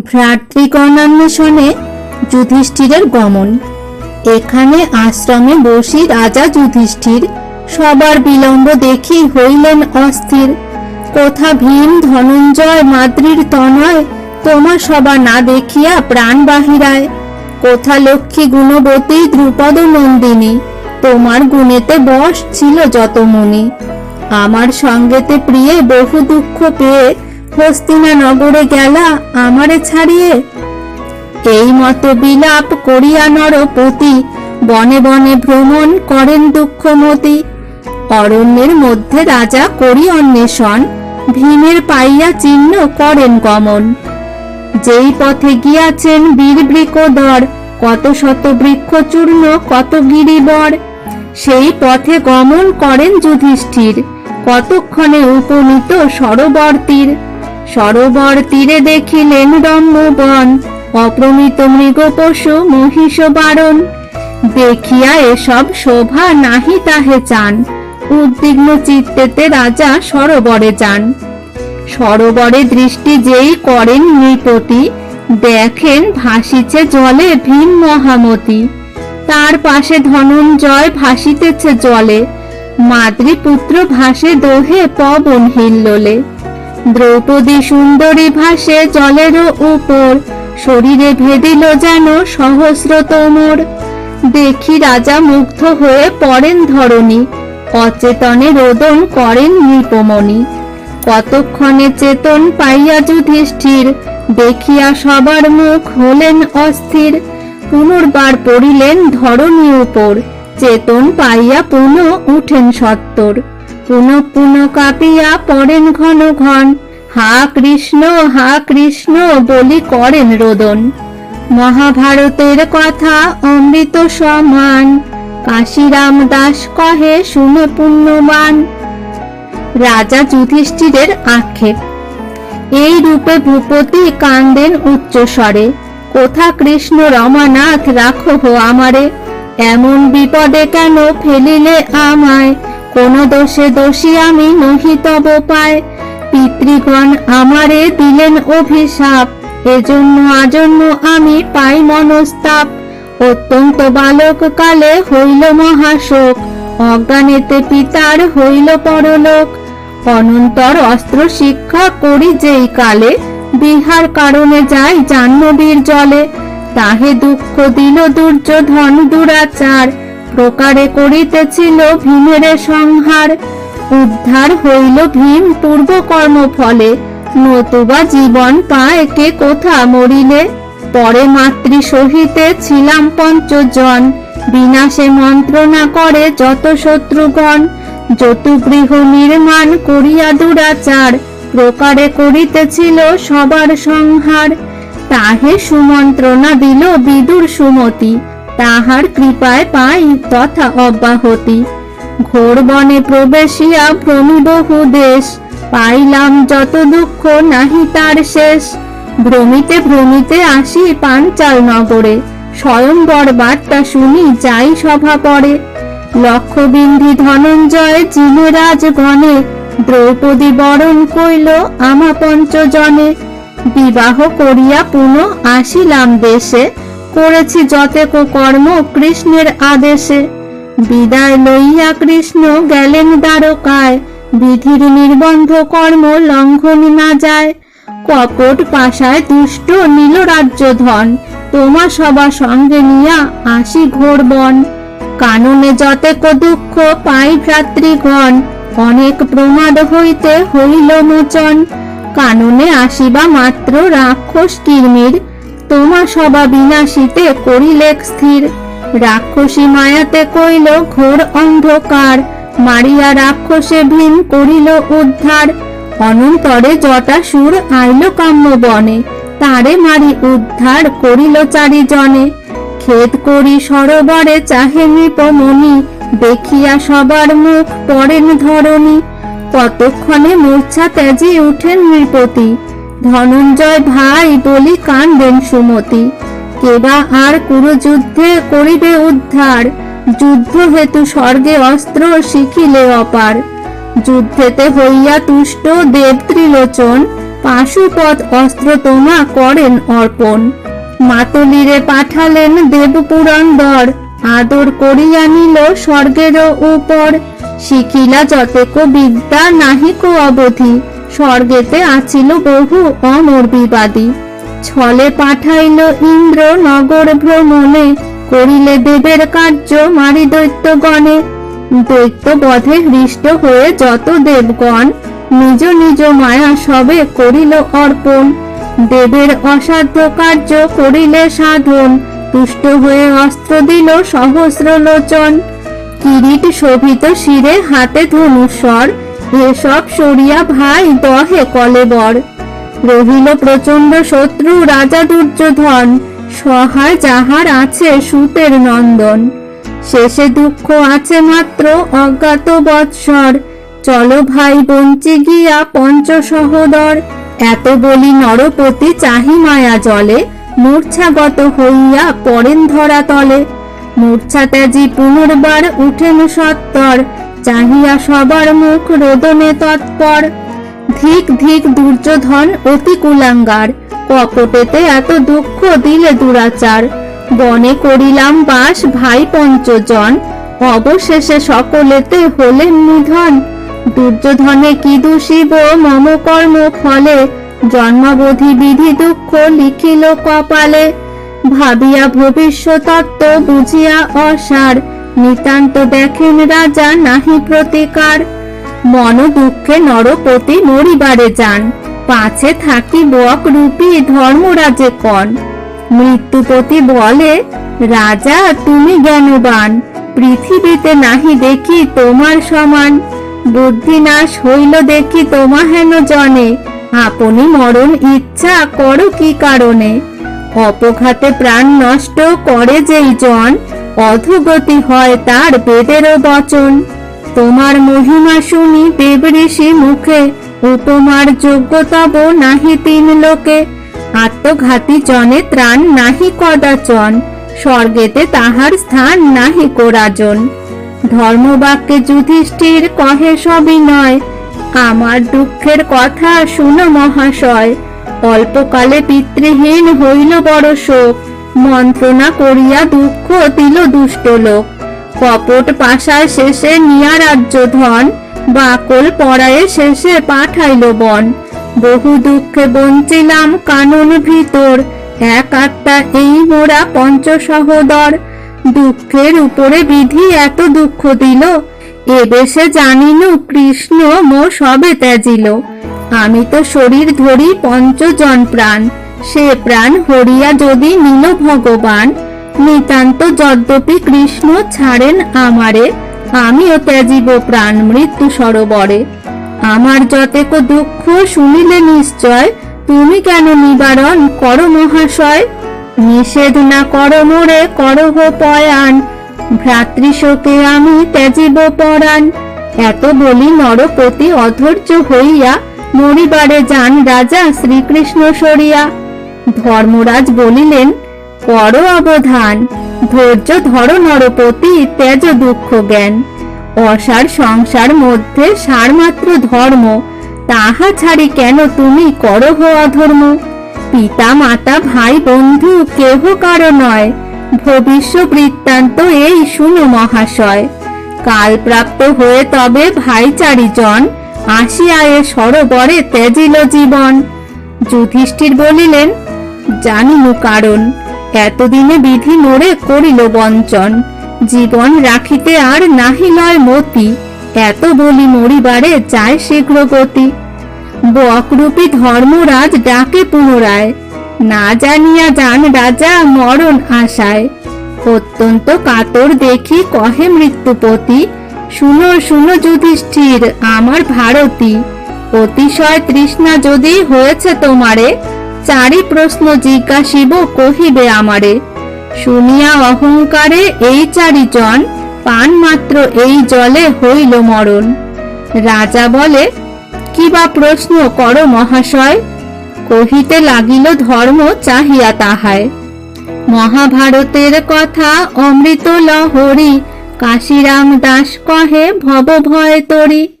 ভ্রাতৃগণান্বেষণে যুধিষ্ঠিরের গমন। এখানে আশ্রমে বসি রাজা যুধিষ্ঠির। সবার বিলম্ব দেখি হইলেন অস্থির। কোথা ভীম ধনঞ্জয় মাদ্রির তনয়, তোমার সবা না দেখিয়া প্রাণ বাহিরায়। কোথা লক্ষ্মী গুণবতী দ্রুপদ নন্দিনী, তোমার গুণেতে বশ ছিল যত মুনি আমার সঙ্গেতে প্রিয়ে বহু দুঃখ পেয়ে হস্তিনা নগরে গেলা আমারে ছাড়িয়ে? এই মতো বিলাপ করিয়া নরপতি বনে বনে ভ্রমণ করেন দুঃখমতি। অরণ্যের মধ্যে রাজা করি অন্বেষণ, ভীমের পাইয়া চিহ্ন করেন গমন। যেই পথে গিয়াছেন বীর বৃকদর, কত শত বৃক্ষ চূর্ণ কত গিরিবর, সেই পথে গমন করেন যুধিষ্ঠির, কতক্ষণে উপনীত সরোবর তীর সরোবর তীরে দেখিলেন রম্যবন অপ্রমিত মৃগ পশু মহিষ বারণ দেখিয়া এসব শোভা নাহি তাহে চান, উদ্বিগ্ন চিত্তেতে রাজা সরোবরে যান। সরোবরে দৃষ্টি যেই করেন নৃপতি, দেখেন ভাসিছে জলে ভীম মহামতি। তার পাশে ধনঞ্জয় ভাসিতেছে জলে মাতৃপুত্র ভাসে দোহে পবন হিল্লোলে। দ্রৌপদী সুন্দরী ভাসে জলেরও উপর। শরীরে ভেদিল যেন সহস্র তোমর দেখি রাজা মুগ্ধ হয়ে পড়েন ধরণী। অচেতনে রোদন করেন নৃপমণি। কতক্ষণে চেতন পাইয়া যুধিষ্ঠির, দেখিয়া সবার মুখ হলেন অস্থির। পুনর্বার পড়িলেন ধরণী উপর। চেতন পাইয়া পুনঃ উঠেন সত্তর। পুনঃ পুনঃ কাঁপিয়া পড়েন ঘন ঘন, হা কৃষ্ণ হা কৃষ্ণ বলি করেন রোদন। মহাভারতের কথা অমৃত সমান, কাশিরাম দাস কহে শুনে পুণ্যবান। রাজা যুধিষ্ঠিরের আক্ষেপ, এই রূপে ভূপতি কান্দেন উচ্চস্বরে কোথা কৃষ্ণ রমানাথ রাখো আমারে? এমন বিপদে কেন ফেলিলে আমায়? কোন দোষে দোষী আমি নহি তব পায়। পিতৃগণ আমারে দিলেন অভিশাপ, এজন্য আজন্য আমি পাই মনস্তাপ। অত্যন্ত বালক কালে হইল মহাশোক, অজ্ঞানেতে পিতার হইল পরলোক। অনন্তর অস্ত্র শিক্ষা করি যেই কালে, বিহার কারণে যাই জাহ্নবীর জলে। তাহে দুঃখ দিল দুর্যোধন দুরাচার প্রকারে করিতেছিল ভীমের সংহার। উদ্ধার হইল ভীম পূর্ব কর্ম ফলে নতুবা জীবন পায় কে কোথা মরিলে? পরে মাতৃ সহিতে ছিলাম পঞ্চজন। বিনাশে মন্ত্রণা করে যত শত্রুগণ। যতুগৃহ নির্মাণ করিয়া দুরাচার, প্রকারে করিতেছিল সবার সংহার। তাহে সুমন্ত্রণা দিল বিদুর সুমতি। তাহার কৃপায় পাই তথা অব্যাহতি। ঘোর বনে প্রবেশিয়া ভ্রমি বহু দেশ। পাইলাম যত দুঃখ, নাহি তার শেষ। ভ্রমিতে ভ্রমিতে আসি পাঞ্চাল নগরে। স্বয়ংবর বার্তা শুনি যাই সভা পড়ে লক্ষবিন্ধি ধনঞ্জয় জিনেরাজ গণে দ্রৌপদী বরণ কইল আমা পঞ্চজনে। বিবাহ করিয়া পুনঃ আসিলাম দেশে। করেছি যতেক কর্ম কৃষ্ণের আদেশে। বিদায় লইয়া কৃষ্ণ গেলেন দ্বারকায়। বিধির নির্বন্ধ কর্ম লঙ্ঘন না যায়। কপট পাশায় দুষ্ট নীল রাজ্য ধন, তোমা সবার সঙ্গে নিয়া আসি ঘোর বন। কাননে যতেক দুঃখ পাই ভ্রাতৃগণ, অনেক প্রমাদ হইতে হইল মোচন। কাননে আসিবা মাত্র রাক্ষস কিরমির তোমা সবা বিনাশিতে করিলেক স্থির। রাক্ষসী মায়াতে কইল, ঘোর অন্ধকার। মারিয়া রাক্ষসে ভীম করিল উদ্ধার। অনন্তরে জটাসুর আইল কাম্য বনে তারে মারি উদ্ধার করিল চারিজনে। খেদ করি সরোবরে চাহে নৃপমণি, দেখিয়া সবার মুখ পড়েন ধরণী। ততক্ষণে মূর্ছা ত্যাজি উঠেন নৃপতি। ধনঞ্জয় ভাই বলি কান্দেন সুমতি। কেবা আর কুরুযুদ্ধে করিবে উদ্ধার। যুদ্ধ হেতু স্বর্গে অস্ত্র শিখিলে অপার। যুদ্ধেতে হইয়া তুষ্ট দেব ত্রিলোচন। পাশুপথ অস্ত্র তোমা করেন অর্পণ। মাতলিরে পাঠালেন দেব দেবপুরন্দর আদর করিয়া নিল স্বর্গেরও উপর। শিখিলা যতেক বিদ্যা নাহিক অবধি। স্বর্গেতে আছিল বহু অমর বিবাদী ছলে পাঠাইল ইন্দ্র নগর ভ্রমণে, করিলে দেবের কার্য মারি দৈত্যগণে দৈত্য বধে হৃষ্ট হয়ে যত দেবগণ, নিজ নিজ মায়া সবে করিল অর্পণ। দেবের অসাধ্য কার্য করিলে সাধন, তুষ্ট হয়ে অস্ত্র দিল সহস্র লোচন কিরিট শোভিত শিরে হাতে ধনুস্বর এসব সরিয়া ভাই দহে কলেবর রহিল প্রচণ্ড শত্রু রাজা দুর্যোধন, সহায় যাহার আছে সুতের নন্দন। শেষে দুঃখ আছে মাত্র অজ্ঞাত বৎসর। চলো ভাই বঞ্চি গিয়া পঞ্চ সহদর এত বলি নরপতি চাহি মায়া জলে, মূর্ছাগত হইয়া পড়েন ধরা তলে। মূর্ছা ত্যাজি পুনর্বার উঠেন সত্তর। চাহিয়া সবার মুখ রোদনে তৎপর। ধিক ধিক দুর্যোধন অতি কুলাঙ্গার, কপটেতে এত দুঃখ দিলে দুরাচার। বনে করিলাম বাস ভাই পঞ্চজন, অবশেষে সকলেতে হলেন নিধন। দুর্যোধনে কি দোষিব মম কর্ম ফলে জন্মাবধি বিধি দুঃখ লিখিল কপালে। ভাবিয়া ভবিষ্যতত্ত্ব বুঝিয়া অসার। নিতান্ত দেখেন রাজা নাহি প্রতিকার। মন দুঃখে নরপতি মরিবারে যান। পাছে থাকি বক রূপী ধর্মরাজে কন মৃত্যুপতি বলে, রাজা, তুমি জ্ঞানবান। পৃথিবীতে নাহি দেখি তোমার সমান। বুদ্ধি নাশ হইল দেখি তোমা হেন জনে। আপনি মরণ ইচ্ছা করো কি কারণে? অপঘাতে প্রাণ নষ্ট করে যেই জন অধগতি হয় তার বেদেরও বচন। তোমার মহিমা শুনি দেব ঋষি মুখে উপমার যোগ্যতব নাহি তিন লোকে। আত্মঘাতী জনে ত্রাণ নাহি কদাচন, স্বর্গেতে তাহার স্থান নাহি কোরাজন। ধর্মবাক্যে যুধিষ্ঠির কহে সবই নয় আমার দুঃখের কথা শুনো মহাশয়। অল্পকালে পিতৃহীন হইল বড় শোক মন্ত্রণা করিয়া দুঃখ দিল দুষ্ট লোক। কপট পাশায় শেষে নিয়া রাজ্য ধন, বাকল পড়ায়ে শেষে পাঠাইল বন। বহু দুঃখে বঞ্চিলাম কানন ভিতর, এক আত্মা এই মোরা পঞ্চ সহদর দুঃখের উপরে বিধি এত দুঃখ দিল এ দেশে জানিল কৃষ্ণ মো সবে ত্যাজিল। আমি তো শরীর ধরি পঞ্চজন প্রাণ। সে প্রাণ হরিয়া যদি নিল ভগবান, নিতান্ত যদ্যপি কৃষ্ণ ছাড়েন আমারে, আমিও ত্যাজিব প্রাণ মৃত্যু সরোবরে। আমার যতেক দুঃখ শুনিলে নিশ্চয়, তুমি কেন নিবারণ করো মহাশয়? নিষেধ না করো মোরে করহ পয়ান ভ্রাতৃশোকে আমি ত্যাজিব পরাণ। এত বলি নরপতি অধৈর্য হইয়া মরিবারে যান রাজা শ্রীকৃষ্ণ সরিয়া। ধর্মরাজ বলিলেন, কর অবধান। ধৈর্য ধরো নরপতি, তেজ দুঃখ জ্ঞান। অসার সংসার মধ্যে সারমাত্র ধর্ম। তাহা ছাড়ি কেন তুমি করহ অধর্ম? পিতা মাতা ভাই বন্ধু কেহ কারও নয়। ভবিষ্য বৃত্তান্ত এই শুনো মহাশয়। কাল প্রাপ্ত হয়ে তবে ভাই চারিজন আসিয়া এ সরোবরে তেজিল জীবন। যুধিষ্ঠির বলিলেন জানিনু কারণ, এতদিনে বিধি মোড়ে করিল বঞ্চন, জীবন রাখিতে আর নাহি লয় মতি, এত বলি মরিবারে চায় শীঘ্র গতি। বকরূপী ধর্মরাজ ডাকে পুনরায়, না জানিয়া যান রাজা মরণ আশায়। অত্যন্ত কাতর দেখি কহে মৃত্যুপতি, শুনো শুনো যুধিষ্ঠির, আমার ভারতী, অতিশয় তৃষ্ণা যদি হয়েছে তোমারে চারি প্রশ্ন জিজ্ঞাসিব কহিবে আমারে, শুনিয়া অহংকারে এই চারিজন, পান মাত্র এই জলে হইল মরণ। রাজা বলে, কি বা প্রশ্ন কর মহাশয়, কহিতে লাগিল ধর্ম চাহিয়া তাহায়। মহাভারতের কথা অমৃত লহরী কাশিরাম দাস কহে, ভব ভয় তরি।